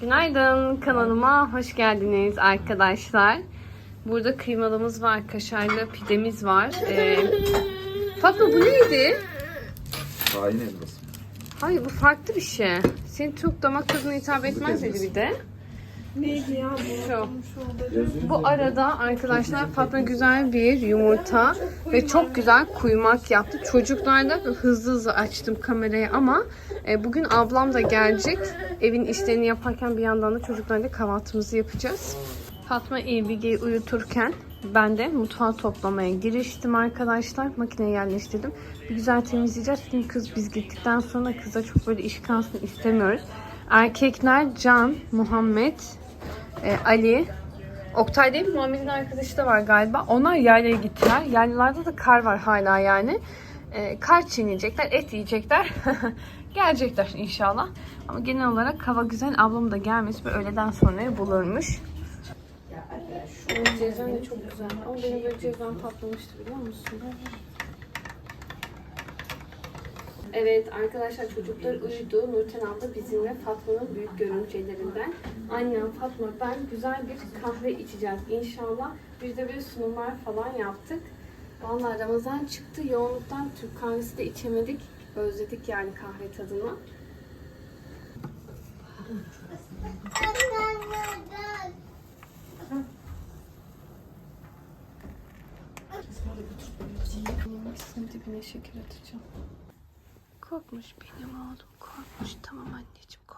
Günaydın kanalıma hoş geldiniz arkadaşlar. Burada kıymalımız var, kaşarlı pidemiz var. Ee, Fatma bu neydi? Tayin elması. Hayır bu farklı bir şey. Senin çok damak tadına hitap etmez dedi bir de. Neydi ya bu? Şu. Bu arada arkadaşlar Fatma güzel bir yumurta ve çok güzel kuymak yaptı. Çocuklar da hızlı hızlı açtım kamerayı ama e, bugün ablam da gelecek. Evin işlerini yaparken bir yandan da çocuklarla kahvaltımızı yapacağız. Fatma İlbige'yi uyuturken ben de mutfağı toplamaya giriştim arkadaşlar. Makineye yerleştirdim. Bir güzel temizleyeceğiz. Çünkü kız biz gittikten sonra kıza çok böyle iş kalsın istemiyoruz. Erkekler Can, Muhammed, e, Ali, Oktay değil mi? Muhammed'in arkadaşı da var galiba. Onlar yaylaya gittiler. Yaylalarda da kar var hala yani. E, kar çiğneyecekler, et yiyecekler. Gelecekler inşallah. Ama genel olarak hava güzel. Ablam da gelmesi ve öğleden sonra bulurmuş. Şu de çok güzel. Ama benim böyle cezven patlamıştı biliyor musun? Evet arkadaşlar çocuklar uyudu. Nurten abla bizimle Fatma'nın büyük görümcelerinden. Annem Fatma ben güzel bir kahve içeceğiz inşallah. Bir de bir sunumlar falan yaptık. Vallahi Ramazan çıktı. Yoğunluktan Türk kahvesi de içemedik. Özledik yani kahve tadını. Dibine şeker atacağım. Korkmuş benim oğlum korkmuş. Tamam anneciğim korkma.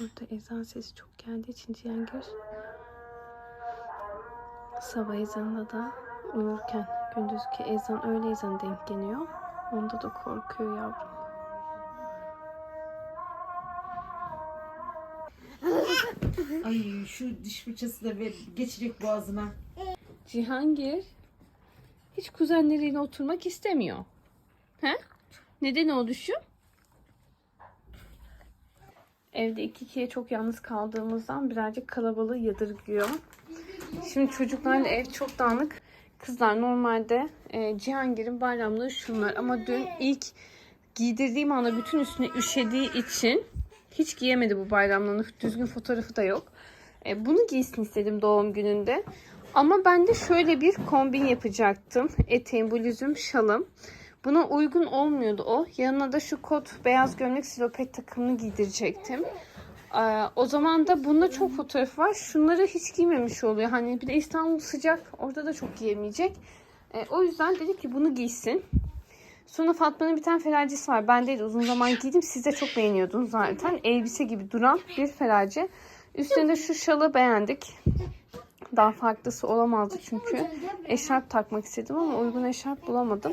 Burada ezan sesi çok geldiği için Cihangir sabah ezanında da uyurken gündüzki ezan öğle ezan denk geliyor. Onda da korkuyor yavrum. Ay şu diş fırçası da ver, geçecek boğazıma. Cihangir hiç kuzenleriyle oturmak istemiyor. He? Neden o düşün? Evde iki kere çok yalnız kaldığımızdan birazcık kalabalığı yadırgıyor. Şimdi çocuklarla ev çok dağınık. Kızlar normalde e, Cihangir'in bayramlığı şunlar ama dün ilk giydirdiğim anda bütün üstüne üşediği için hiç giyemedi bu bayramlığını. Düzgün fotoğrafı da yok. E, bunu giysin istedim doğum gününde. Ama ben de şöyle bir kombin yapacaktım. Eteğim, bluzum, şalım. Buna uygun olmuyordu o. Yanına da şu kot beyaz gömlek silopet takımını giydirecektim. Ee, o zaman da bunda çok fotoğraf var. Şunları hiç giymemiş oluyor. Hani bir de İstanbul sıcak. Orada da çok giyemeyecek. Ee, o yüzden dedik ki bunu giysin. Sonra Fatma'nın bir tane feracesi var. Ben de uzun zaman giydim. Siz de çok beğeniyordunuz zaten. Elbise gibi duran bir ferace. Üstünde şu şalı beğendik. Daha farklısı olamazdı çünkü. Eşarp takmak istedim ama uygun eşarp bulamadım.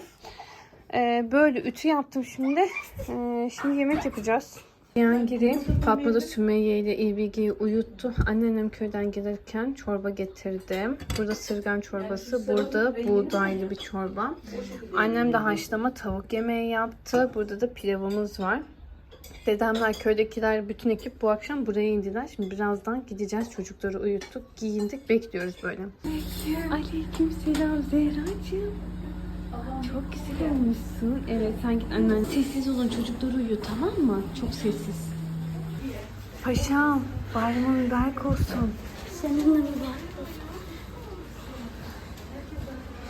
Ee, böyle ütü yaptım şimdi. Ee, şimdi yemek yapacağız. Yangiri Fatma da Sümeyye ile İlbige'yi uyuttu. Anneannem köyden gelirken çorba getirdi. Burada sırgan çorbası, burada buğdaylı bir çorba. Annem de haşlama tavuk yemeği yaptı. Burada da pilavımız var. Dedemler, köydekiler, bütün ekip bu akşam buraya indiler. Şimdi birazdan gideceğiz. Çocukları uyuttuk, giyindik, bekliyoruz böyle. Aleyküm selam Zehra'cığım. Çok güzel olmuşsun. Evet sen git annen. Sessiz olun çocuklar uyuyor tamam mı? Çok sessiz. Paşam bayramın mübarek olsun. Senin de mübarek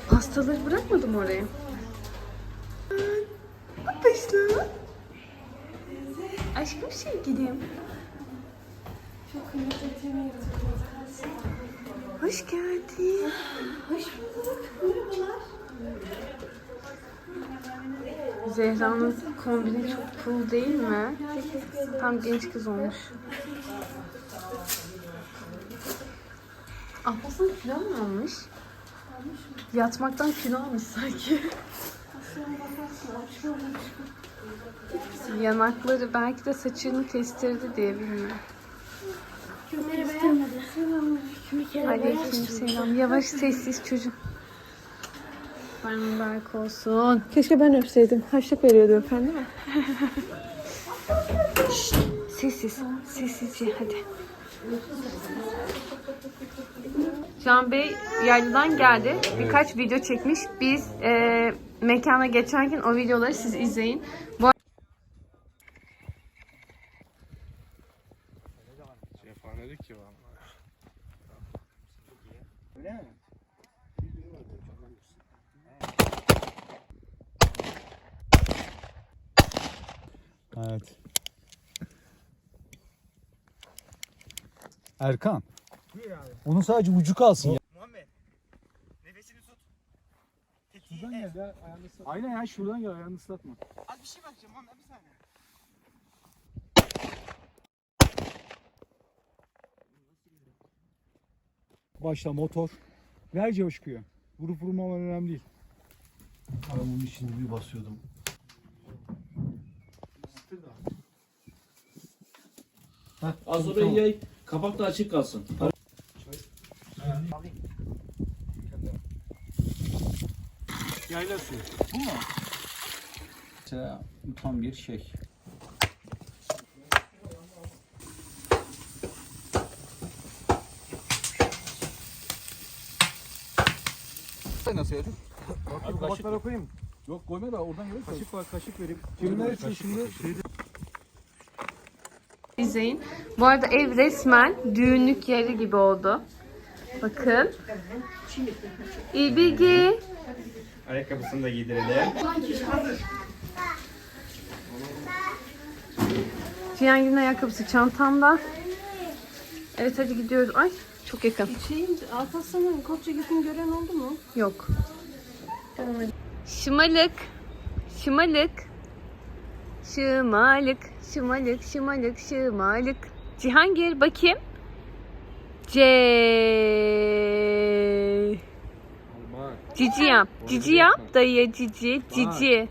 Pastaları bırakmadım oraya. Paşla. Aşkım sevgilim. Hoş geldin. Hoş bulduk. Merhabalar. Zehra'nın kombini çok cool değil mi? Tam genç kız olmuş. Ablasın kilo mu almış? Yatmaktan kilo almış sanki. Yanakları belki de saçını kestirdi diye bilmiyorum. Aleyküm selam. Yavaş sessiz çocuk. Bayram mübarek olsun. Keşke ben öpseydim. Harçlık veriyordu efendim mi? Sessiz. Sessizce hadi. Can Bey yayladan geldi. Birkaç video çekmiş. Biz eee mekana geçerken o videoları siz izleyin. Bu Cephanelik ki vallahi. Evet. Erkan. Onun sadece ucu kalsın ya. Muhammed. Nefesini tut. Tetiği Şuradan gel ya ayağını ıslatma. Aynen ya şuradan gel ayağını ıslatma. Az bir şey bakacağım Muhammed bir saniye. Başla motor. Ver coşkuyu. Vurup vurmaman önemli değil. Arabanın içinde bir basıyordum. Az orayı yay. Kapak da açık kalsın. Yayla suyu. Bu mu? Mesela tam bir şey. Nasıl yedik? Abi kabaklara koyayım. Yok koyma da oradan gelir. Kaşık var kaşık vereyim. Kimler için şimdi? İzleyin. Bu arada ev resmen düğünlük yeri gibi oldu. Bakın. İlbilgi. Ayakkabısını da giydirelim. Cihangir'in ayakkabısı çantamda. Evet hadi gidiyoruz. Ay çok yakın. Şeyin Alparslan'ın Kopçagil'in gören oldu mu? Yok. Şımalık. Şımalık. Şımalık. Şımalık. Şımalık. Şımalık. Cihangir bakayım. C. Cici yap. Cici yap. Dayı cici. Cici.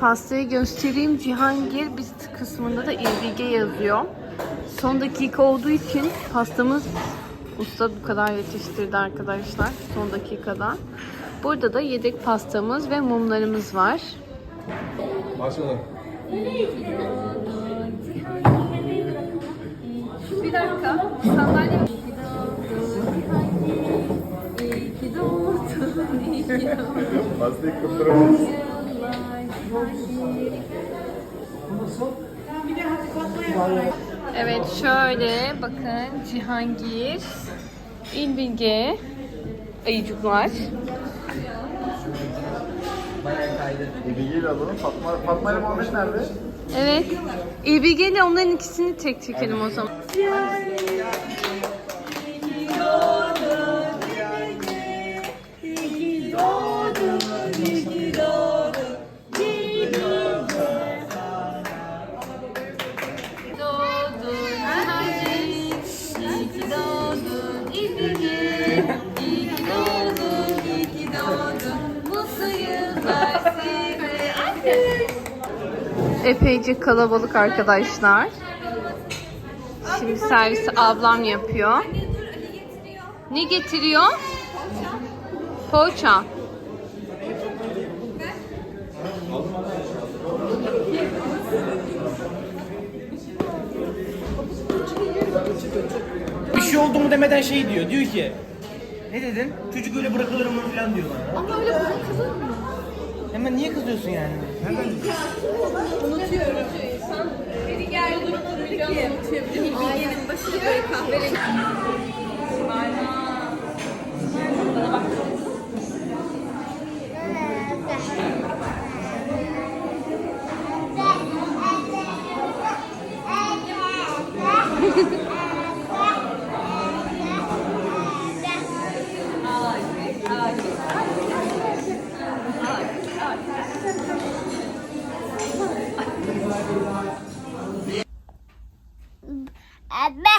Pastayı göstereyim. Cihangir biz kısmında da İlbilge yazıyor. Son dakika olduğu için pastamız usta bu kadar yetiştirdi arkadaşlar. Son dakikada. Burada da yedek pastamız ve mumlarımız var. Başlayalım. Bir dakika. Sandalye kıptıramayız. Evet şöyle bakın Cihangir, İlbilge, ayıcıklar. Bilgiyle alalım. Fatma, Fatma ile Muhammed nerede? Evet. İlbilge ile onların ikisini tek çekelim o zaman. Epeyce kalabalık arkadaşlar. Şimdi servisi ablam yapıyor. Ne getiriyor? Poğaça. Bir şey oldu mu demeden şey diyor. Diyor ki ne dedin? Çocuk öyle bırakılır mı falan diyor bana. Ama öyle bırakılır mı? Hemen niye kızıyorsun yani? Biri geldi unutuyor. Bilge'nin başında böyle kahverengi. Abba.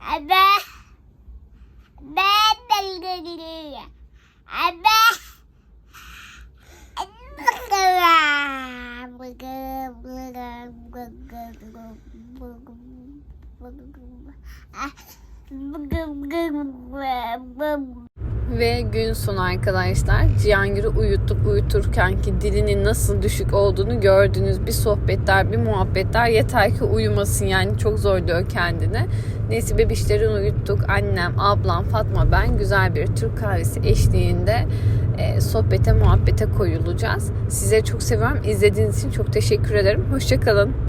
Abba. Abba. Sonu arkadaşlar Cihangir'i uyuttuk. Uyuturken ki dilinin nasıl düşük olduğunu gördünüz. Bir sohbetler, bir muhabbetler yeter ki uyumasın yani çok zorluyor kendini. Neyse bebişlerini uyuttuk. Annem, ablam, Fatma ben güzel bir Türk kahvesi eşliğinde e, sohbete, muhabbete koyulacağız. Sizleri çok seviyorum. İzlediğiniz için çok teşekkür ederim. Hoşçakalın.